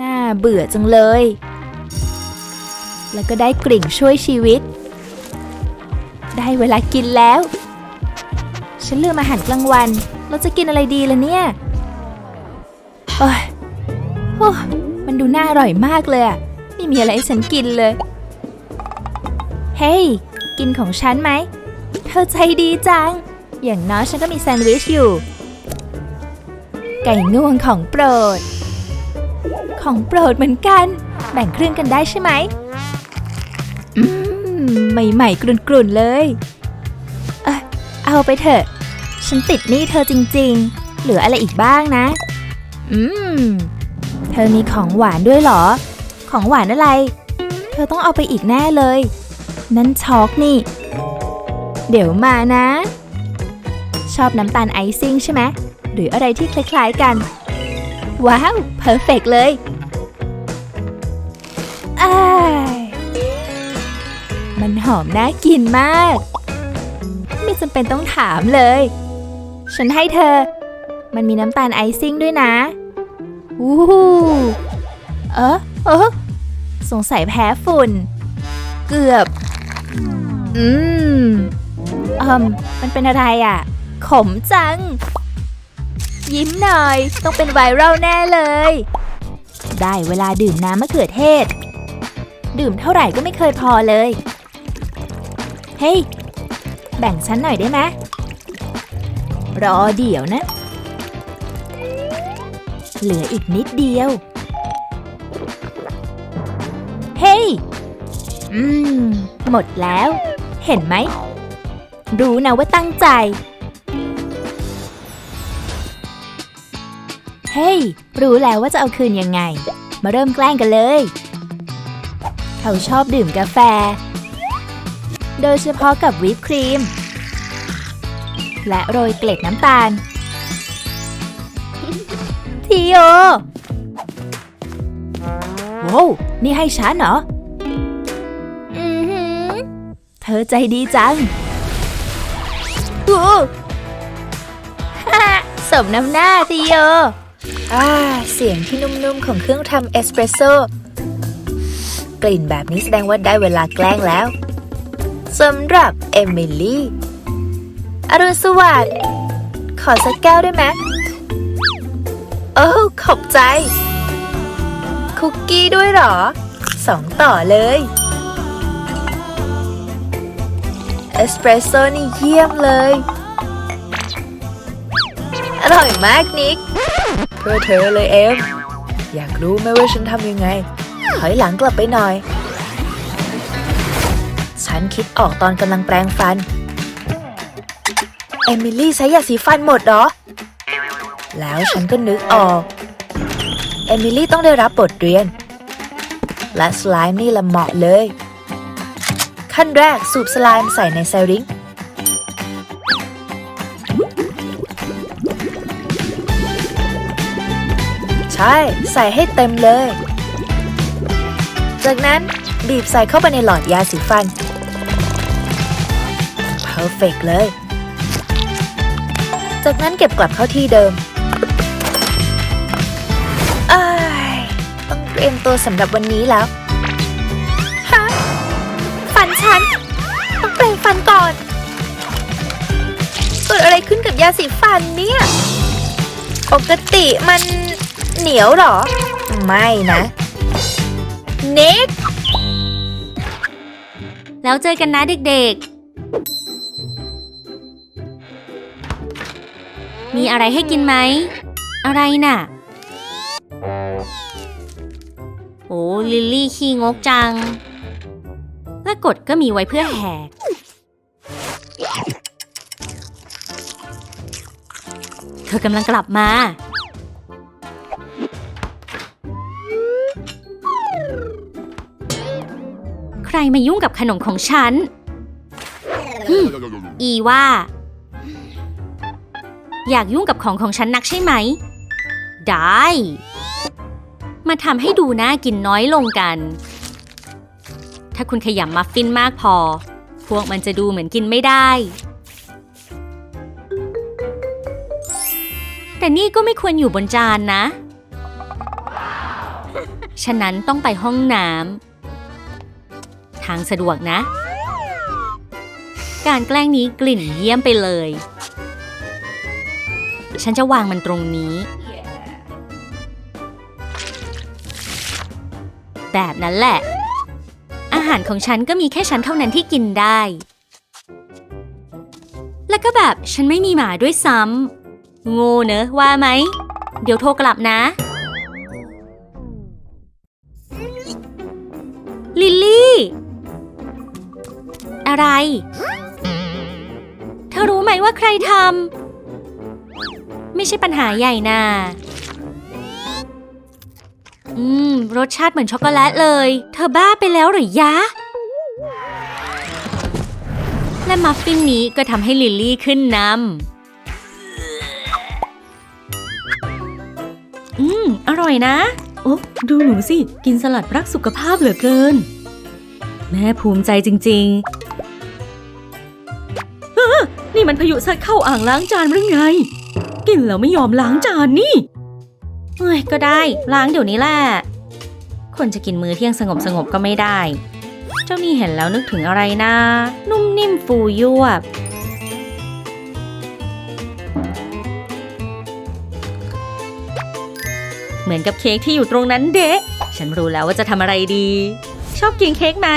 น่าเบื่อจังเลย แล้วก็ได้กลิ่นช่วยชีวิต ได้เวลากินแล้ว ฉันลืมอาหารกลางวัน เราจะกินอะไรดีล่ะเนี่ยโอ้ยโอ้มันดูน่าอร่อยมากเลยอะไม่มีอะไรให้ฉันกินเลย เฮ้ย กินของฉันไหม เธอใจดีจัง อย่างน้อยฉันก็มีแซนด์วิชอยู่ ไก่งวงของโปรด ของโปรดเหมือนกัน แบ่งครึ่งกันได้ใช่ไหม อืม ใหม่ๆกรุ่นๆเลย เอยเอาไปเถอะ ฉันติดหนี้เธอจริงๆ เหลืออะไรอีกบ้างนะ อืม เธอมีของหวานด้วยเหรอ ของหวานอะไร เธอต้องเอาไปอีกแน่เลย นั่นช็อกนี่ เดี๋ยวมานะ ชอบน้ำตาลไอซิ่งใช่ไหมหรืออะไรที่คล้ายๆกัน ว้าว เพอร์เฟกเลย มันหอมน่ากินมาก ไม่จำเป็นต้องถามเลย ฉันให้เธอ มันมีน้ำตาลไอซิ่งด้วยนะวู้ฮูเออเออสงสัยแพ้ฝุ่น เกือบ อืมเอืมมันเป็นอะไรอะ ขมจัง ยิ้มหน่อย ต้องเป็นไวรัลแน่เลย ได้เวลาดื่มน้ำมะเขือเทศ ดื่มเท่าไหร่ก็ไม่เคยพอเลย ฮ้ย แบ่งฉันหน่อยได้ไหมรอเดี๋ยวนะ เหลืออีกนิดเดียว เฮ้ย อืม หมดแล้ว เห็นไหม รู้นะว่าตั้งใจ เฮ้ย รู้แล้วว่าจะเอาคืนยังไง มาเริ่มแกล้งกันเลย เขาชอบดื่มกาแฟ โดยเฉพาะกับวิปครีม และโรยเกล็ดน้ำตาล ทีโอว้าวนี่ให้ฉันเหรออือหือเธอใจดีจังโอ้ฮ่าสมน้ำหน้าทีโออ่าเสียงที่นุ่มๆของเครื่องทำเอสเปรสโซ่ กลิ่นแบบนี้แสดงว่าได้เวลาแกล้งแล้ว สำหรับเอมิลี่ อรุณสวัสดิ์ ขอสักแก้วได้ไหมโอ้ขอบใจ คุกกี้ด้วยหรอ สองต่อเลย เอสเปรสโซ่นี่เยี่ยมเลย อร่อยมากนิก เพื่อเธอเลยเอม อยากรู้ไหมว่าฉันทำยังไง ถอยหลังกลับไปหน่อย ฉันคิดออกตอนกำลังแปรงฟัน เอมิลี่ใช้ยาสีฟันหมดเหรอ แล้วฉันก็นึกออก เอมิลี่ต้องได้รับบทเรียน และสไลม์นี่ละเหมาะเลย ขั้นแรกสูบสไลม์ใส่ในไซริงใช่ ใส่ให้เต็มเลย จากนั้นบีบใส่เข้าไปในหลอดยาสีฟัน อร์เฟกเลย จากนั้นเก็บกลับเข้าที่เดิมอ้ต้องเตรียมตัวสำหรับวันนี้แล้วฮะฟันฉัน ต้องเปลงฟันก่อน เกิดอะไรขึ้นกับยาสีฟันเนี่ย ปกติมันเหนียวหรอ ไม่นะ เน็กแล้วเจอกันนะเด็กๆ มีอะไรให้กินไหม อะไรน่ะ โอ้ลิลลี่ขี้งกจัง และกฎก็มีไว้เพื่อแหก เธอกำลังกลับมา ใครมายุ่งกับขนมของฉัน อีว่า อยากยุ่งกับของของฉันนักใช่ไหม ได้ มาทำให้ดูน่ากินน้อยลงกัน ถ้าคุณขยำมัฟฟินมากพอ พวกมันจะดูเหมือนกินไม่ได้ แต่นี่ก็ไม่ควรอยู่บนจานนะ ฉะนั้นต้องไปห้องน้ำ ทางสะดวกนะ การแกล้งนี้กลิ่นเยี่ยมไปเลย ฉันจะวางมันตรงนี้ แบบนั้นแหละ อาหารของฉันก็มีแค่ฉันเท่านั้นที่กินได้ แล้วก็แบบฉันไม่มีหมาด้วยซ้ำโง่เนอะว่าไหม เดี๋ยวโทรกลับนะ ลิลลี่ อะไร เธอรู้ไหมว่าใครทำ ไม่ใช่ปัญหาใหญ่นาอืม รสชาติเหมือนช็อกโกแลตเลย เธอบ้าไปแล้วหรือยะ และมัฟฟินนี้ก็ทำให้ลิลลี่ขึ้นนำอืม อร่อยนะ โอ้ดูหนูสิ กินสลัดรักสุขภาพเหลือเกิน แม่ภูมิใจจริงๆเอ้อนี่มันพายุซัดเข้าอ่างล้างจานหรือไง กินแล้วไม่ยอมล้างจานนี่เฮ้ยก็ได้ ล้างเดี๋ยวนี้แหละ คนจะกินมื้อเที่ยงสงบสงบก็ไม่ได้ เจ้านี่เห็นแล้วนึกถึงอะไรนะ นุ่มนิ่มฟูยวบ เหมือนกับเค้กที่อยู่ตรงนั้นเดะฉันรู้แล้วว่าจะทำอะไรดี ชอบกินเค้กไหม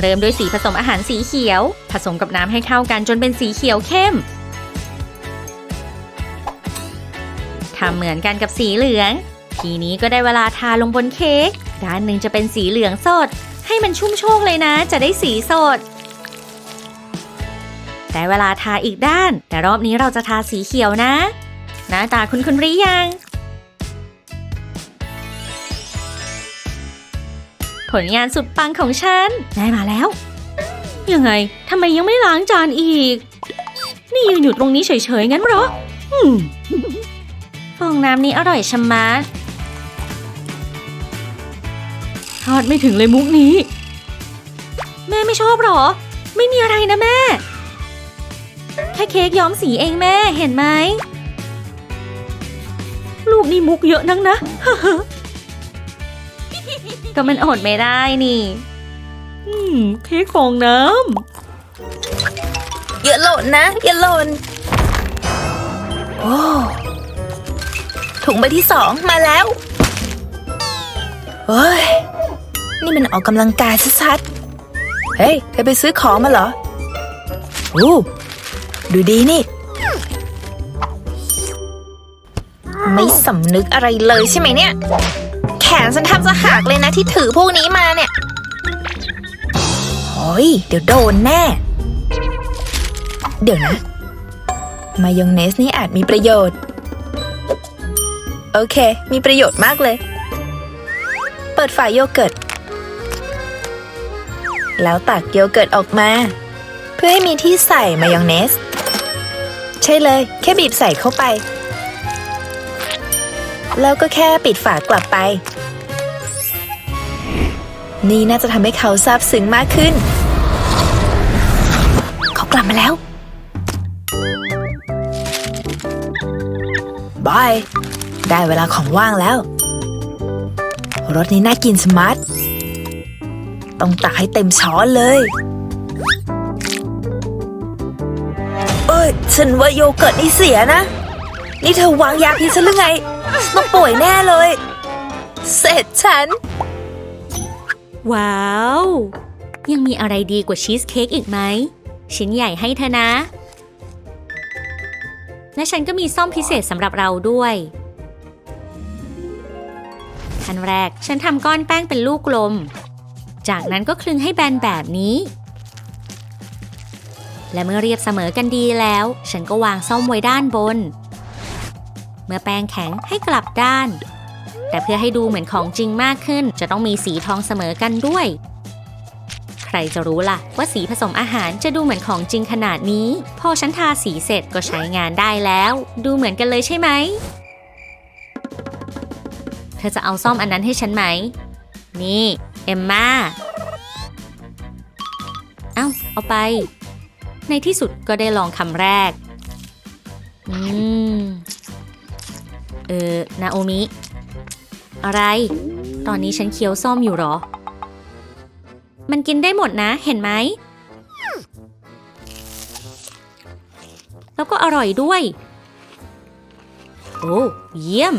เริ่มด้วยสีผสมอาหารสีเขียว ผสมกับน้ำให้เข้ากันจนเป็นสีเขียวเข้ม ทำเหมือนกันกับสีเหลือง ทีนี้ก็ได้เวลาทาลงบนเค้ก ด้านหนึ่งจะเป็นสีเหลืองสด ให้มันชุ่มโชคเลยนะ จะได้สีสดได้เวลาทาอีกด้าน แต่รอบนี้เราจะทาสีเขียวนะ หน้าตาคุณคุณหรือยัง ผลงานสุดปังของฉัน ได้มาแล้ว ยังไงทำไมยังไม่ล้างจานอีก นี่ยืนอยู่ตรงนี้เฉยๆงั้นเหรอ อืม ฟองน้ำนี้อร่อยชะมัดคาดไม่ถึงเลยมุกนี้ แม่ไม่ชอบเหรอ ไม่มีอะไรนะแม่ แค่เค้กย้อมสีเองแม่เห็นไหม ลูกนี่มุกเยอะนักนะ ก็มันอดไม่ได้นี่ อืม เค้กฟองน้อย่าหล่นนะ อย่าหล่น ถุงใบที่สองมาแล้วเฮ้ย นี่มันออกกำลังกายชัดๆ เฮ้ย เธอไปซื้อของมาเหรอโอ้ดูดีนี่ ไม่สำนึกอะไรเลยใช่ไหมเนี่ย แขนฉันทำจะหักเลยนะที่ถือพวกนี้มาเนี่ยโอ้ยเดี๋ยวโดนแน่ เดี๋ยวนะ มายองเนสนี่อาจมีประโยชน์ โอเค มีประโยชน์มากเลย เปิดฝาโยเกิร์ต แล้วตักโยเกิร์ตออกมา เพื่อให้มีที่ใส่มายองเนส ใช่เลย แค่บีบใส่เข้าไป แล้วก็แค่ปิดฝากลับไป นี่น่าจะทำให้เขาซาบซึ้งมากขึ้น เขากลับมาแล้วบาย ได้เวลาของว่างแล้ว รสนี้น่ากินสมาร์ท ต้องตักให้เต็มช้อนเลย เอ้ย ฉันว่าโยเกิร์ตนี่เสียนะ นี่เธอวางยาพิษฉันหรือไง ต้องป่วยแน่เลย เสร็จฉัน ว้าว ยังมีอะไรดีกว่าชีสเค้กอีกไหม ชิ้นใหญ่ให้เธอนะและฉันก็มีซ่อมพิเศษสำหรับเราด้วย ขั้นแรก ฉันทำก้อนแป้งเป็นลูกกลม จากนั้นก็คลึงให้แบนแบบนี้ และเมื่อเรียบเสมอกันดีแล้ว ฉันก็วางซ่อมไว้ด้านบน เมื่อแป้งแข็งให้กลับด้าน แต่เพื่อให้ดูเหมือนของจริงมากขึ้น จะต้องมีสีทองเสมอกันด้วย ใครจะรู้ล่ะ ว่าสีผสมอาหารจะดูเหมือนของจริงขนาดนี้ พอฉันทาสีเสร็จก็ใช้งานได้แล้ว ดูเหมือนกันเลยใช่ไหม อจะเอาซ่อมอันนั้นให้ฉันไหม นี่ เอมมาเอ้า เอาไป ในที่สุดก็ได้ลองคำแรก อืม เออ นาโอมิ อะไร ตอนนี้ฉันเคี้ยวส้มอยู่หรอ มันกินได้หมดนะ เห็นไหม แล้วก็อร่อยด้วย โอ้ เยี่ยม